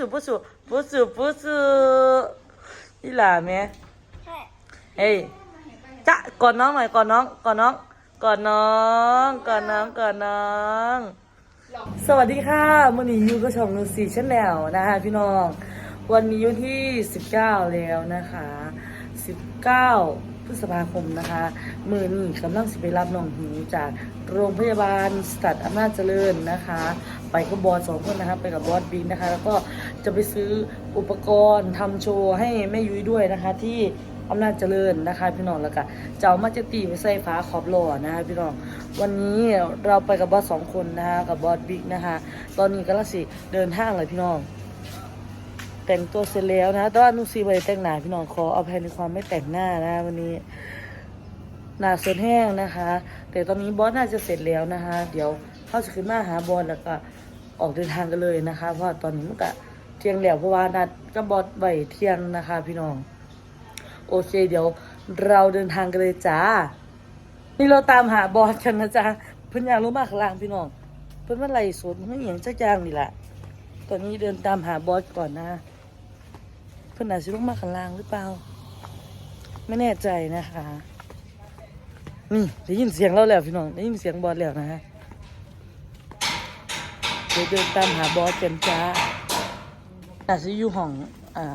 สุปุสุปุสุปุสุนี่หล่ะแม่ใช่เฮ้ยจ๊ะกอดน้องหน่อยกอดน้องกอดน้องกอดน้องกอดน้องกอดน้อง สวัสดีค่ะมื่อนี้ยูก็ช่องนูซีชแนลนะคะพี่น้อง วันนี้วันที่ 19 แล้วนะคะ 19พ ฤษภาคมนะคะมือนี้กำลังสิไปรับน้องหิวจากโรงพยาบาลสตัดอำนาจเจริญนะคะ ไปกับบอสสองคนนะคะไปกับบอสบิ๊กนะคะ แล้วก็จะไปซื้ออุปกรณ์ทำโชว์ให้แม่ยุ้ยด้วยนะคะ ที่อำนาจเจริญนะคะพี่น้องแล้วก็เจะเอามาจะตีไปใส่ฟ้าขอบหล่อนะคะพี่น้องวันนี้เราไปกับบอสสองคนนะคะกับบอสบิ๊กนะคะ ตอนนี้ก็ลังสิเดินห้างเลยพี่น้อง แต่งตัวเสร็จแล้วนะแต่ว่านุซีไปแต่งหน้าพี่น้องขอเอาภายในความไม่แต่งหน้านะ วันนี้หน้าสดแห้งนะคะ แต่ตอนนี้บอสน่าจะเสร็จแล้วนะคะ เดี๋ยวเขาจะขึ้นมาหาบอสแล้วก็ออกเดินทางกันเลยนะคะ เพราะว่าตอนนี้มันก็เที่ยงแล้วเพราะว่านัดกับบอสไว้เที่ยงนะคะ พี่น้อง โอเค เดี๋ยวเราเดินทางกันเลยจ้า นี่เราตามหาบอสกันนะจ๊ะเพิ่นอยากรู้มากข้างล่างพี่น้อง เพิ่นว่าไรสดมันอหย่างจักอย่างนี่แหละตอนนี้เดินตามหาบอสก่อนนะ พิ่นอาจจะลงมาข้างล่างหรือเปล่า ไม่แน่ใจนะคะ นี่ได้ยินเสียงเราแล้วพี่น้องได้ยินเสียงบอสแล้วนะฮะเดี๋ยวเดินตามหาบอสกันจ้าอาจจะอยู่ห้องอ่า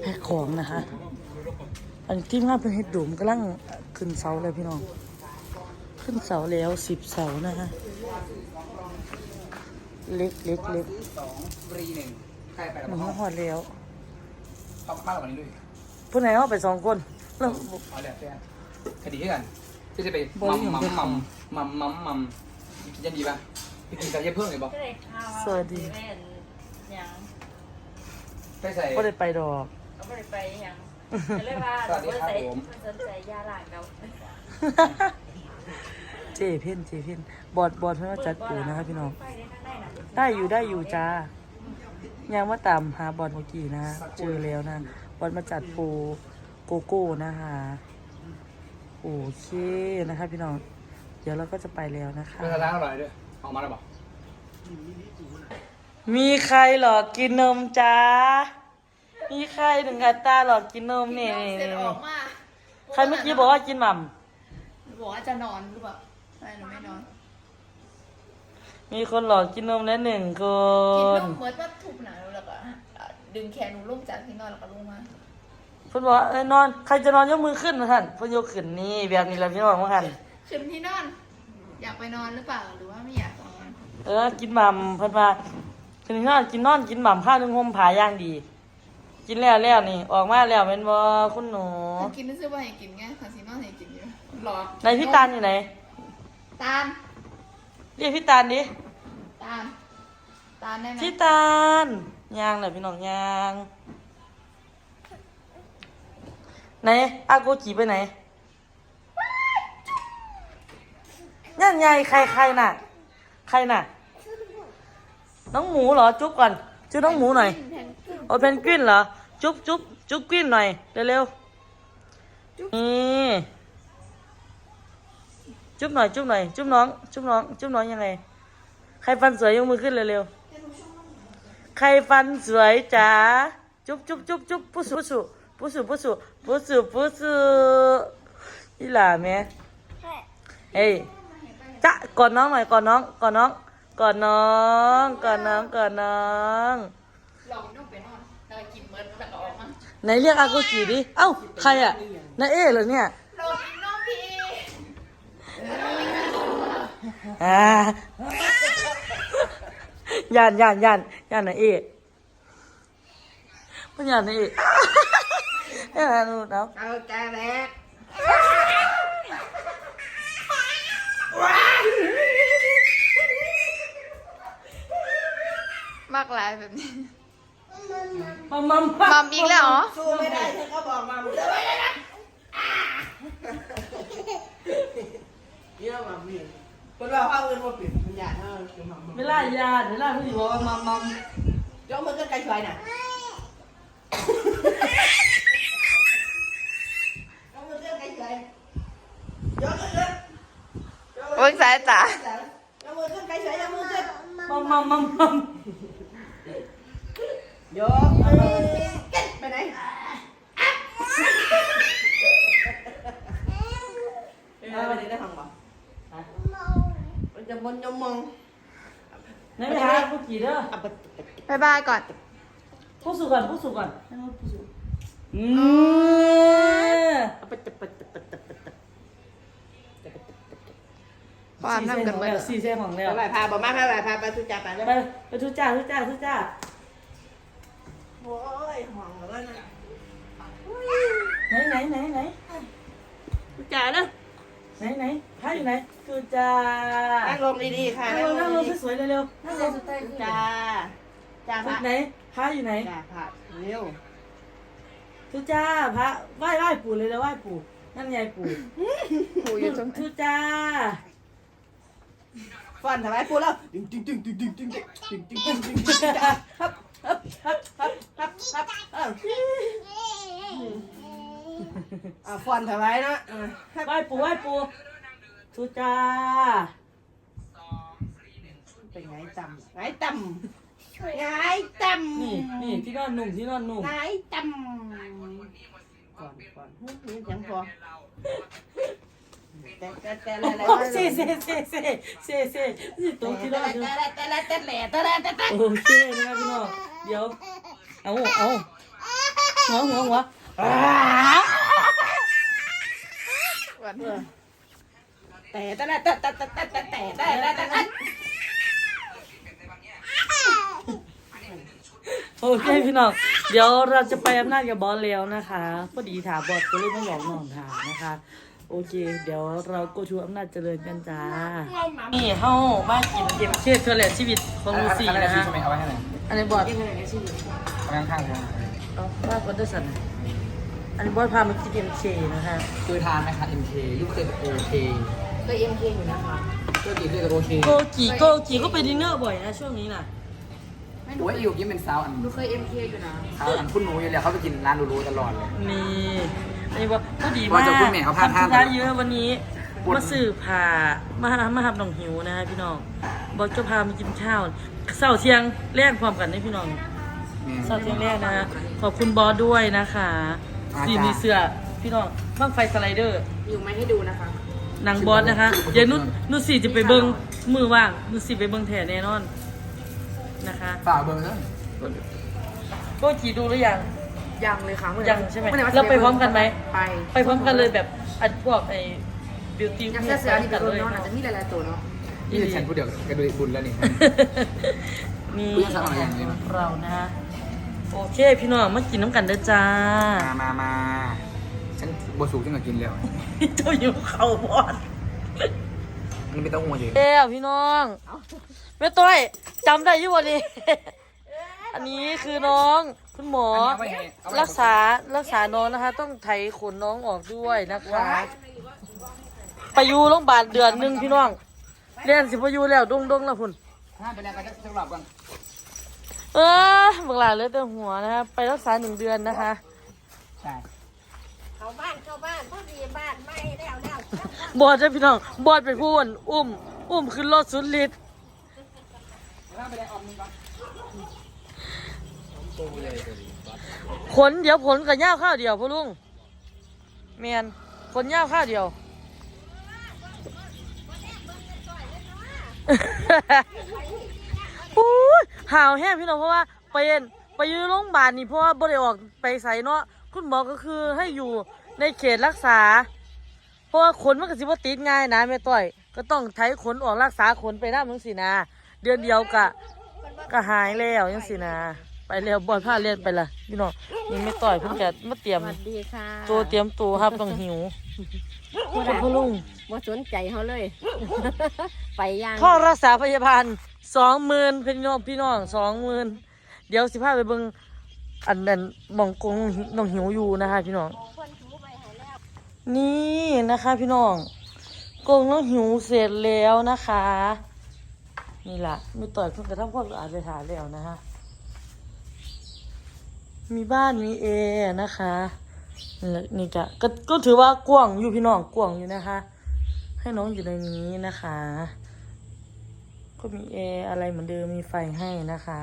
แพ็คของนะคะ อันที่งานเป็นเฮ็ดดูมกำลังขึ้นเสาเลยพี่น้อง ขึ้นเสาแล้วสิบเสานะฮะเล็กเล็กเล็กสองฟรีหนึ่งใครไปแล้วมันบ้างหอดแล้วเอา มากกว่านี้ด้วยผู้ไหนเอาไปสองคนแล้ว เอาแล้วแฟนคดีที่กันที่จะไปบริมัมหารมัมมัมมัมมัมมัมกินยันดีป่ะไปกินกันเยอะเพิ่มเลยบ่ก็เลยข้าวสวัสดีเล่นยังไปใส่ ก็ได้ไปดอก ก็ไม่ได้ไปยังจะเรียกว่าสวัสดีครับใส่ผม สนใจยาหลานเราเจเพ่นเจเพ่นบอดบอดเพื่อนว่าจัดปูนะครับพี่น้อง ไปได้ข้างในน่ะได้อยู่ได้อยู่จ้า ยังว่าตามหาบอลเมื่อกี้นะเจอแล้วนะ บอลมาจัดปูโกโก้นะคะโอเคนะคะพี่น้อง เดี๋ยวเราก็จะไปแล้วนะคะเรื่องร้านอร่อยด้วยออกมาแล้วบอกมีใครหลอกกินนมจ้ามีใครถึงกับตาหลอกกินนมนี่นี่เสร็จนี่ออกมา ใครเมื่อกี้บอกว่ากินหม่บอกว่าจะนอนหรือเปล่าไม่หนูไม่นอนำ มีคนหลอกกินนมแล้วหนึ่งคกินนนมเหมือนว่าทุบหนังแล้วก็อะดึงแขนหนูลงจากที่นอนแล้วก็ลงมาเพิ่นบอกว่าเอ้ยนอนใครจะนอนยกมือขึ้นนะท่านเพิ่นยกขึ้นนี่แบบนี้แหละพี่น้องว่าท่านขึ้นที่นอน อยากไปนอนหรือเปล่าหรือว่าไม่อยากนอนเออกินหม่ำเพิ่นมาคืนนี้นอนกินนอนกินหม่ำข้าวนึ่งห่มผาย่างดี กินแล้วแล้วนี่ ออกมาแล้วเป็นบ่คุณหนูถ้ากินนึกว่าให้กินไงคาสินอนให้กินอยู่หลอกในพี่ตาลอยู่ไหนตาล เรียกพี่ตาลดิตาลตาลได้ไหมพี่ตาลย่างเลยพี่น้องย่างไหนอาโกจิไปไหนนั่นไงใครใครน่ะ ใครน่ะ น้องหมูเหรอจุ๊บก่อนจุ๊บน้องหมูหน่อยแพนกวินโอ้เพนกวินเหรอ จุ๊บจุ๊บจุ๊บกวินหน่อยเร็วๆนี่ จุ๊บหน่อยจุ๊บหน่อยจุ๊บน้องจุ๊บน้องจุ๊บน้องยังไง ใครฟันสวยยกมือขึ้นเร็วๆใครฟันสวยจ๋าจุ๊บจุ๊บจุ๊บจุ๊บปุ๊สุปุ๊สุปุ๊สุปุ๊สุปุ๊สุปุ๊สุอีหล่าแม่ใช่เฮ้ยจ๊ะกอดน้องหน่อยกอดน้องกอดน้องกอดน้องกอดน้องกอดน้องหลอกนุ่มไปนอนแล้วก็กินเหมือนแล้วก็ออกมาไหนเรียกอาโกจิดิเอ้าใครอะนายเอ๋เหรอเนี่ย หลอกกินนมพี่ อ่าย่านย่านย่านย่านนายเอ๋ไม่ย่านนายเอ๋ย่านนายนูนเอาเอาแกแบกมากหลายแบบนี้มัมมัมมัมอีกแล้วเหรอสู้ไม่ได้เธอก็บอกมามึงจะไม่ได้นะ เนี่ยมาเปลี่ยนคนเราเอาเงินมาเปลี่อนมันยากเออจะทำเวลายาเวลาผู้หญิงบอกว่ามัมมัมจ้องมันก็ไกลช่วยน่ะมึงสายมามัมมัมมัมมัมยนไปไหนไปไหนได้ทางบ่ มันจะบนยมมองไหนไปหาผู้กี่เด้ออะไปบายบายก่อนผู้สูก่อนผู้สูก่อนให้มันผู้สูอืมเอาไปไปไปไปไปไปไปความน้ำกันไปเบิดสี่เส้นของแล้วไปพาบอกมาไปไปพาไปทุจ่าไปเลยไปไปทุจ้าทุจ้าทุจ้าโอ้ยห่วงแล้วนะไหนไหนไหนไหนทุจ่าเนอะไหนไหนพาอยู่ไหนทุจ้านั่งลง ดีๆค่ะนั่งลงนั่งลงสวยๆเร็วๆนั่งลงจ้าจ้าพระไหนพาอยู่ไหนจ้าพระเร็วทุจ้าพระไหว้ไหว้ปู่เลยแล้วไหว้ปู่นั่นไงปู่ผูอยู่ตรงทุจ้าฟันทำไมพูดแล้วดึงดึงดึงดึงดึงดึงดึงดึงดึงดึงดึงจ้าฮับฮับฮับฮับฮับฮับเอออะฟันทำไมนะอะฮับไหว้ปู่ไหว้ปู่ทุจ้า เป็นไงต่ำไงต่ำไงต่ำนี่นี่ที่นอนหนุ่มที่นอนหนุ่มไงต่ำก่อนก่อนนี่ยังพอแต่แต่แต่อะไรโอ้เซ่เซ่เซ่เซ่เซ่เซ่นี่ตรงที่นอนอยู่แต่แต่แต่แต่แต่แต่แต่แต่โอเคนะครับพี่น้องเดี๋ยวเอาเอาหัวหัวหัวอ่าแต่แต่แต่แต่แต่แต่แต่แต่แต่แต่แต่ โอเคพี่น้อง เดี๋ยวเราจะไปอำนาจกับบอสแล้วนะคะพอดีถามบอสก็เลยต้องบอกน้องถามนะคะ โอเค เดี๋ยวเราก็ชูอำนาจเจริญกันจ้า นี่เฮ้ามากินเก็บเชือกเทเลชีวิตของลูซี่นะฮะใช่ไหมเอาไว้ให้หน่อยอันนี้บอสเอาข้างๆผมเอาว่าคอนเดอร์สันอันนี้บอสพามากินเอ็มเคนะคะเคยทานไหมคะ MK ยุคเคยกับ OK เคยเอ็มเคอยู่นะคะเคยกินด้วยกับ OK โกกีโกกีก็ไปดินเนอร์บ่อยนะช่วงนี้น่ะ โอ้ยอีกยิ่งเป็นสาวอันหนูเคยเอ็มเคอยู่นะสาวอันคุณหนูอยู่แล้วเขาไปกินร้านหรูๆตลอดเลย นี่อันนี้ว่าก็ดีมากว่าจะพูดแหม่เขาพลาดทำธุท่าระเยอะวันนี้ปุ่นมาสื่อผ่ามาหามาหับน้องหิวนะฮะพี่น้องบอกจะพามากินข้าวเสาร์เที่ยงแรกพร้อมกันนะพี่น้องเสาร์เที่ยงแรกนะฮะขอบคุณบอสด้วยนะคะสีมีเสื้อพี่น้องบ้างไฟสไลเดอร์ อยู่ไม่ให้ดูนะคะ นางบอสนะคะเดี๋ยวนุชนุชสี่จะไปเบิ้งมือว่างนุชสี่ไปเบิ้งแถแน่นอน นะคะฝากเบอร์เลยก็ขี่ดูหรือยัง ยังเลยค่ะยังใช่ไหมเราไปพร้อมกันไหม ไปไปพร้อมกันเลยแบบอันพวกไอ้บิวตี้ยังเสื้อเสือนี่เป็นรุ่นเนาะอาจจะมีหลายๆตัวเนาะนี่คือฉันพูดเดียวกระดูกบุญแล้วนี่นี่คุยกันสักหน่อยอย่างนี้เนอะเรานะฮะโอเค พี่น้องมากินน้ำกันเด้อจ้า มามามาฉันบสูกฉันก็กินแล้วเจ้าอยู่เขาบอดอันนี้ไม่ต้องห่วงอยู่เอ้วพี่น้อง แม่ต้อยจำได้อยี่วันนี้ อันนี้คือน้องคุณหมอ รักษารักษาน้องนะคะ ต้องไถขนน้องออกด้วยนะคะ ไปอยู่โรงพยาบาลเดือนหนึ่งพี่น้องเรียนสิพอยู่แล้วดงดงๆแล้วพุ่นถ้าไปแล้วก็จะหลับก่อนเออบักหลาเลยแต่หัวนะคะไปรักษาหนึ่งเดือนนะคะใช่เข้าบ้านเข้าบ้านพอดีบ้านไม่แล้วแล้วบอดจ้ะพี่น้องบอดเป็นผู้อ้วนอุ้ม อุ้มขึ้นรถสุดฤทธิ์ ขนเดี๋ยวผลกับย่าวข้าวเดียวพ่อลุงเมียนขนย่าวข้าวเดียวอู้ยห่าวแห้งพี่น้องเพราะว่าไปเอ็นไปอยู่โรงพยาบาลนี่เพราะว่าบ่ได้ออกไปใส่เนาะคุณหมอก็คือให้อยู่ในเขตรักษา เพราะว่าขนมันก็สิบ่ติดง่ายนะแม่ต้อย ก็ต้องไถขนออกรักษาขนไปน้ำจังสินะ เดือนเดียวกะก็หายแล้วจังสินะไปแล้วบ่อยผ้าเลียนไปละพี่น้องนี่แม่ต้อยเพิ่งจะมาเตรียมสวัสดีค่ะตัวเตรียมตัวครับต้องหิวคุณพ่อลุงว่าสนใจเขาเลย ไปย่างค่ารักษาพยาบาลสองหมื่นพี่น้องพี่น้องสองหมื่นเดี๋ยวสิพาไปเบิ่งอันนั้นหมองกงน้องหิวอยู่นะคะพี่น้องนี่นะคะ พี่น้องกงน้องหิวเสร็จแล้วนะคะ นี่แหละมีต่อยเพิ่งกระทำความสะอาดไปหาแล้วนะคะมีบ้านมีเอร์นะคะนี่จะก็ก็ถือว่ากว้างอยู่พี่น้องกว้างอยู่นะคะ ให้น้องอยู่ในนี้นะคะ ก็มีแอร์อะไรเหมือนเดิมมีไฟให้นะคะ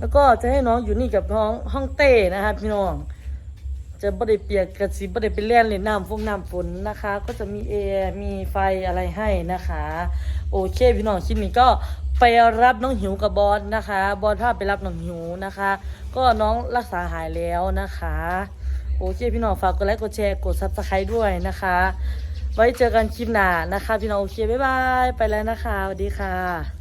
แล้วก็จะให้น้องอยู่นี่กับน้องห้องเต้นะคะพี่น้อง จะบ่ได้เปียกกระสิบ่ได้ไปเล่นเล่นน้ำฝนน้ำฝนนะคะ ก็จะมีแอร์มีไฟอะไรให้นะคะ โอเคพี่น้องคลิปนี้ก็ ไปรับน้องหิวกับบอสนะคะ บอสพาไปรับน้องหิวนะคะ ก็น้องรักษาหายแล้วนะคะ โอเคพี่น้องฝากกดไลค์กดแชร์กดซับสไครต์ด้วยนะคะ ไว้เจอกันคลิปหน้านะคะ พี่น้องโอเคบ๊ายบายไปแล้วนะคะสวัสดีค่ะ